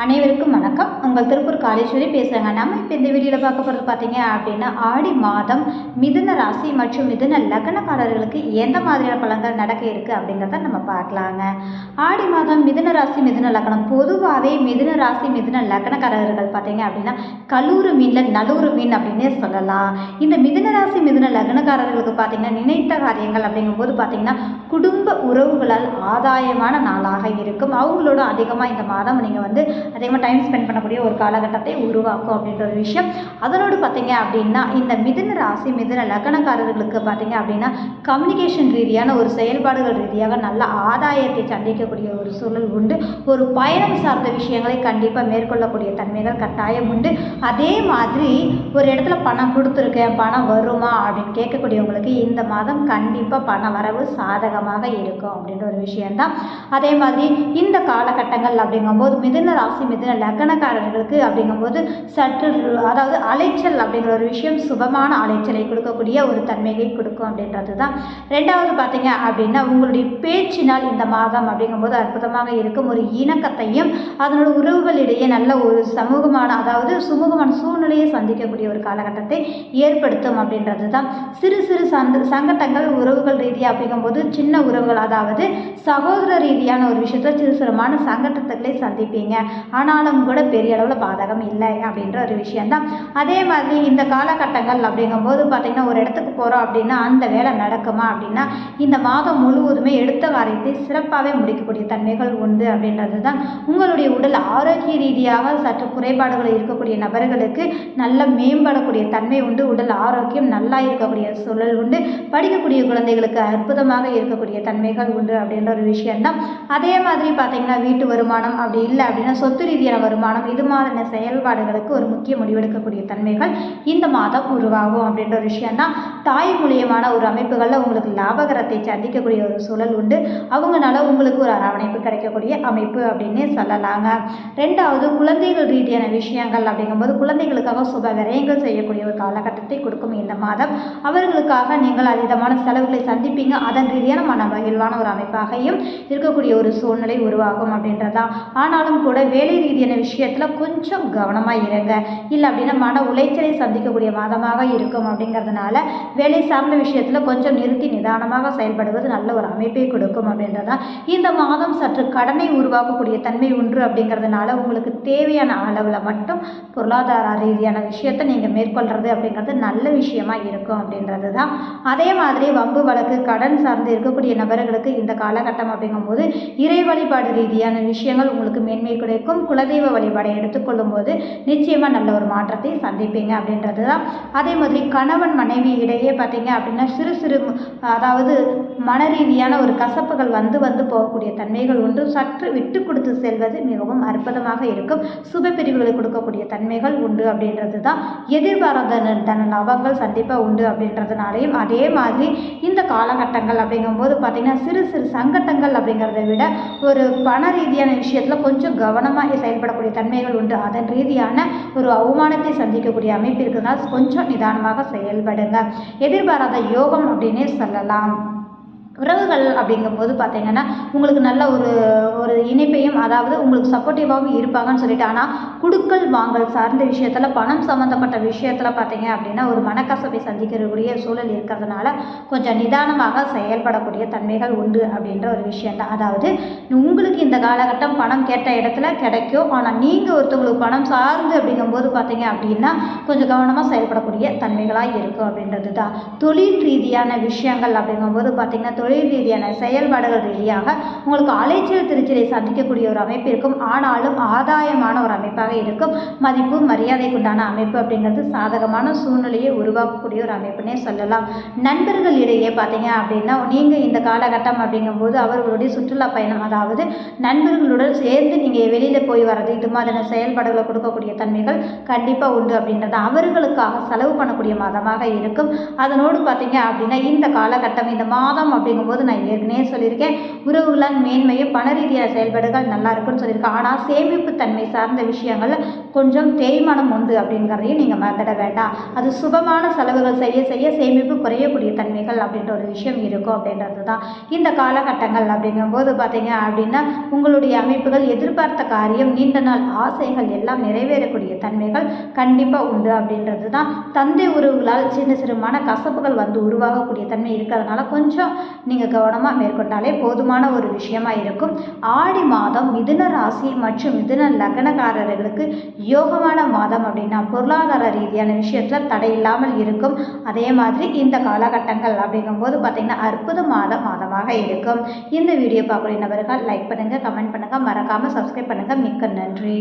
அனைவருக்கும் வணக்கம். உங்கள் திருப்பூர் காலேஸ்வரி பேசுகிறாங்க நம்ம இப்போ இந்த வீடியோவில் பார்க்க போகிறது பார்த்தீங்க அப்படின்னா ஆடி மாதம் மிதுன ராசி மற்றும் மிதுன லக்னக்காரர்களுக்கு எந்த மாதிரியான பலன்கள் நடக்க இருக்குது அப்படிங்கிறத நம்ம பார்க்கலாங்க. ஆடி மாதம் மிதுன ராசி மிதுன லக்னம். பொதுவாகவே மிதுன ராசி மிதுன லக்னக்காரர்கள் பார்த்தீங்க அப்படின்னா கல்லூரி மீனில் நல்லூர் மீன் அப்படின்னே சொல்லலாம். இந்த மிதுன ராசி மிதுன லக்னக்காரர்களுக்கு பார்த்தீங்கன்னா நினைத்த காரியங்கள் அப்படிங்கும்போது பார்த்தீங்கன்னா குடும்ப உறவுகளால் ஆதாயமான நாளாக இருக்கும். அவங்களோட அதிகமாக இந்த மாதம் நீங்கள் வந்து அதிகமாக டைம் ஸ்பெண்ட் பண்ணக்கூடிய ஒரு காலகட்டத்தை உருவாக்கும் அப்படின்ற ஒரு விஷயம். அதனோடு பார்த்தீங்க அப்படின்னா இந்த மிதுன ராசி மிதுன லக்னக்காரர்களுக்கு பார்த்தீங்க அப்படின்னா கம்யூனிகேஷன் ரீதியான ஒரு செயல்பாடுகள் ரீதியாக நல்ல ஆதாயத்தை சந்திக்கக்கூடிய ஒரு சூழல் உண்டு. ஒரு பயணம் சார்ந்த விஷயங்களை கண்டிப்பாக மேற்கொள்ளக்கூடிய தன்மைகள் கட்டாயம் உண்டு. அதே மாதிரி ஒரு இடத்துல பணம் கொடுத்துருக்கேன் பணம் வருமா அப்படின்னு கேட்கக்கூடியவங்களுக்கு இந்த மாதம் கண்டிப்பாக பண வரவு சாதகமாக இருக்கும் அப்படின்ற ஒரு விஷயம்தான். அதே மாதிரி இந்த காலகட்டங்கள் அப்படிங்கும்போது மிதுன ராசி மிதுன லக்கணக்காரர்களுக்கு அப்படிங்கும்போது சற்று அதாவது அலைச்சல் அப்படிங்கிற ஒரு விஷயம் சுபமான அலைச்சலை கொடுக்கக்கூடிய ஒரு தன்மையை கொடுக்கும் அப்படின்றது தான் ரெண்டாவது பார்த்தீங்க அப்படின்னா உங்களுடைய பேச்சினால் இந்த மாதம் அப்படிங்கும்போது அற்புதமாக இருக்கும். ஒரு இணக்கத்தையும் அதனோட உறவுகளிடையே நல்ல ஒரு சமூகமான அதாவது சுமூகமான சூழ்நிலையை சந்திக்கக்கூடிய ஒரு காலகட்டத்தை ஏற்படுத்தும் அப்படின்றது தான் சிறு சிறு சந்த சங்கட்டங்கள் உறவுகள் ரீதியாக அப்படிங்கும்போது சின்ன உறவுகள் அதாவது சகோதர ரீதியான ஒரு விஷயத்தில் சிறு சிறுமான சங்கட்டத்துக்களை சந்திப்பீங்க. ஆனாலும் கூட பெரிய அளவில் பாதகம் இல்லை அப்படின்ற ஒரு விஷயந்தான் அதே மாதிரி இந்த காலகட்டங்கள் அப்படிங்கும்போது பார்த்திங்கன்னா ஒரு இடத்துக்கு போகிறோம் அப்படின்னா அந்த வேலை நடக்குமா அப்படின்னா இந்த மாதம் முழுவதுமே எடுத்த காரியத்தை சிறப்பாகவே முடிக்கக்கூடிய தன்மைகள் உண்டு அப்படின்றது தான் உங்களுடைய உடல் ஆரோக்கிய ரீதியாக சற்று குறைபாடுகள் இருக்கக்கூடிய நபர்களுக்கு நல்ல மேம்படக்கூடிய தன்மை உண்டு. உடல் ஆரோக்கியம் நல்லா இருக்கக்கூடிய சூழல் உண்டு. படிக்கக்கூடிய குழந்தைகளுக்கு அற்புதமாக இருக்கக்கூடிய தன்மைகள் உண்டு அப்படின்ற ஒரு விஷயம்தான். அதே மாதிரி பார்த்தீங்கன்னா வீட்டு வருமானம் அப்படி இல்லை அப்படின்னா சொத்து ரீதியான வருமானம் இது மாதிரியான செயல்பாடுகளுக்கு ஒரு முக்கிய முடிவெடுக்கக்கூடிய தன்மைகள் இந்த மாதம் உருவாகும் அப்படின்ற ஒரு விஷயம்தான். தாய் மூலியமான ஒரு அமைப்புகளில் உங்களுக்கு லாபகரத்தை சந்திக்கக்கூடிய ஒரு சூழல் உண்டு. அவங்களால உங்களுக்கு ஒரு அரவணைப்பு கிடைக்கக்கூடிய அமைப்பு அப்படின்னே சொல்லலாங்க. ரெண்டாவது குழந்தைகள் ரீதியான விஷயங்கள் அப்படிங்கும்போது குழந்தைகளுக்காக சுப விரயங்கள் செய்யக்கூடிய ஒரு காலகட்டத்தை கொடுக்கும் இந்த மாதம். அவர்களுக்காக நீங்கள் அதீதமான செலவுகளை சந்திப்பீங்க. அதன் ரீதியான மன மகிழ்வான ஒரு அமைப்பாகையும் இருக்கக்கூடிய ஒரு சூழ்நிலை உருவாகும் அப்படின்றதான் ஆனாலும் கூட வேலை ரீதியான விஷயத்தில் கொஞ்சம் கவனமாக இருங்க. இல்லை அப்படின்னா மன உளைச்சலை சந்திக்கக்கூடிய மாதமாக இருக்கும் அப்படிங்கிறதுனால வேலை சார்ந்த விஷயத்தில் கொஞ்சம் நிறுத்தி நிதானமாக செயல்படுவது நல்ல ஒரு அமைப்பை கொடுக்கும் அப்படின்றதா இந்த மாதம் சற்று கடனை உருவாக்கக்கூடிய தன்மை உண்டு அப்படிங்கிறதுனால உங்களுக்கு தேவையான அளவில் மட்டும் பொருளாதார ரீதியான விஷயத்தை நீங்கள் மேற்கொள்கிறது அப்படிங்கிறது நல்ல விஷயமா இருக்கும் அப்படின்றது தான் அதே மாதிரி வம்பு வழக்கு கடன் சார்ந்து இருக்கக்கூடிய நபர்களுக்கு இந்த காலகட்டம் அப்படிங்கும்போது இறை வழிபாடு ரீதியான விஷயங்கள் உங்களுக்கு மேன்மை கிடைக்கும். குலதெய்வ வழிபாடை எடுத்துக்கொள்ளும் போது நிச்சயமாக நல்ல ஒரு மாற்றத்தை சந்திப்பீங்க அப்படின்றது தான் அதே மாதிரி கணவன் மனைவி இடையே பார்த்தீங்க அப்படின்னா சிறு சிறு அதாவது மன ரீதியான ஒரு கசப்புகள் வந்து வந்து போகக்கூடிய தன்மைகள் உண்டு. சற்று விட்டு கொடுத்து செல்வது மிகவும் அற்புதமாக இருக்கும். சுப பிரிவுகளை கொடுக்கக்கூடிய தன்மைகள் உண்டு அப்படின்றது தான் எதிர்பாராத தன லாபங்கள் சந்திப்பாக உண்டு அப்படின்றதுனாலையும் அதே மாதிரி இந்த காலகட்டங்கள் அப்படிங்கும்போது பார்த்திங்கன்னா சிறு சிறு சங்கட்டங்கள் அப்படிங்கிறத விட ஒரு பண ரீதியான விஷயத்தில் கொஞ்சம் கவனமாக செயல்படக்கூடிய தன்மைகள் உண்டு. அதன் ரீதியான ஒரு அவமானத்தை சந்திக்கக்கூடிய அமைப்பு இருக்குதுனால் கொஞ்சம் நிதானமாக செயல்படுங்க. எதிர்பாராத யோகம் அப்படின்னே சொல்லலாம். உறவுகள் அப்படிங்கும்போது பார்த்தீங்கன்னா உங்களுக்கு நல்ல ஒரு ஒரு இணைப்பையும் அதாவது உங்களுக்கு சப்போர்ட்டிவாகவும் இருப்பாங்கன்னு சொல்லிட்டு ஆனால் குடுக்கல் வாங்கல் சார்ந்த விஷயத்தில் பணம் சம்மந்தப்பட்ட விஷயத்தில் பார்த்தீங்க அப்படின்னா ஒரு மனக்கசப்பை சந்திக்கக்கூடிய சூழல் இருக்கிறதுனால கொஞ்சம் நிதானமாக செயல்படக்கூடிய தன்மைகள் உண்டு அப்படின்ற ஒரு விஷயந்தான் அதாவது உங்களுக்கு இந்த காலகட்டம் பணம் கேட்ட இடத்துல கிடைக்கும். ஆனால் நீங்கள் ஒருத்தவங்களுக்கு பணம் சார்ந்து அப்படிங்கும்போது பார்த்தீங்க அப்படின்னா கொஞ்சம் கவனமாக செயல்படக்கூடிய தன்மைகளாக இருக்கும் அப்படின்றது தான் தொழில் ரீதியான விஷயங்கள் அப்படிங்கும்போது பார்த்தீங்கன்னா தொழில் ரீதியான செயல்பாடுகள் ரீதியாக உங்களுக்கு அலைச்சல் திருச்சலை சந்திக்கக்கூடிய ஒரு அமைப்பு இருக்கும். ஆனாலும் ஆதாயமான ஒரு அமைப்பாக இருக்கும். மதிப்பு மரியாதைக்குண்டான அமைப்பு அப்படிங்கிறது சாதகமான சூழ்நிலையை உருவாக்கக்கூடிய ஒரு அமைப்புனே சொல்லலாம். நண்பர்கள் இடையே பார்த்தீங்க அப்படின்னா நீங்கள் இந்த காலகட்டம் அப்படிங்கும்போது அவர்களுடைய சுற்றுலா பயணம் அதாவது நண்பர்களுடன் சேர்ந்து நீங்கள் வெளியில் போய் வர்றது இது மாதிரியான செயல்பாடுகளை கொடுக்கக்கூடிய தன்மைகள் கண்டிப்பாக உண்டு அப்படின்றது அவர்களுக்காக செலவு பண்ணக்கூடிய மாதமாக இருக்கும். அதனோடு பார்த்தீங்க அப்படின்னா இந்த காலகட்டம் இந்த மாதம் அப்படி அப்படிங்கும்போது நான் ஏற்கனவே சொல்லியிருக்கேன் உறவுகளால் மேன்மையை பண ரீதியாக செயல்பாடுகள் நல்லா இருக்குன்னு சொல்லியிருக்கேன். ஆனால் சேமிப்பு தன்மை சார்ந்த விஷயங்கள் கொஞ்சம் தேய்மானம் உண்டு அப்படிங்கிறதையும் நீங்கள் மறந்துட வேண்டாம். அது சுபமான செலவுகள் செய்ய செய்ய சேமிப்பு குறையக்கூடிய தன்மைகள் அப்படின்ற ஒரு விஷயம் இருக்கும் அப்படின்றது தான் இந்த காலகட்டங்கள் அப்படிங்கும்போது பார்த்தீங்க அப்படின்னா உங்களுடைய அமைப்புகள் எதிர்பார்த்த காரியம் நீண்ட நாள் ஆசைகள் எல்லாம் நிறைவேறக்கூடிய தன்மைகள் கண்டிப்பாக உண்டு அப்படின்றது தான் தந்தை உறவுகளால் சின்ன சிறு மன கசப்புகள் வந்து உருவாகக்கூடிய தன்மை இருக்கிறதுனால கொஞ்சம் நீங்கள் கவனமாக மேற்கொண்டாலே போதுமான ஒரு விஷயமா இருக்கும். ஆடி மாதம் மிதுன ராசி மற்றும் மிதுன லக்னக்காரர்களுக்கு யோகமான மாதம் அப்படின்னா பொருளாதார ரீதியான விஷயத்தில் தடை இல்லாமல் இருக்கும். அதே மாதிரி இந்த காலகட்டங்கள் அப்படிங்கும்போது பார்த்திங்கன்னா அற்புதமான மாதமாக இருக்கும். இந்த வீடியோ பார்க்கக்கூடிய நபர்கள் லைக் பண்ணுங்கள் கமெண்ட் பண்ணுங்கள் மறக்காமல் சப்ஸ்கிரைப் பண்ணுங்கள் மிக்க நன்றி.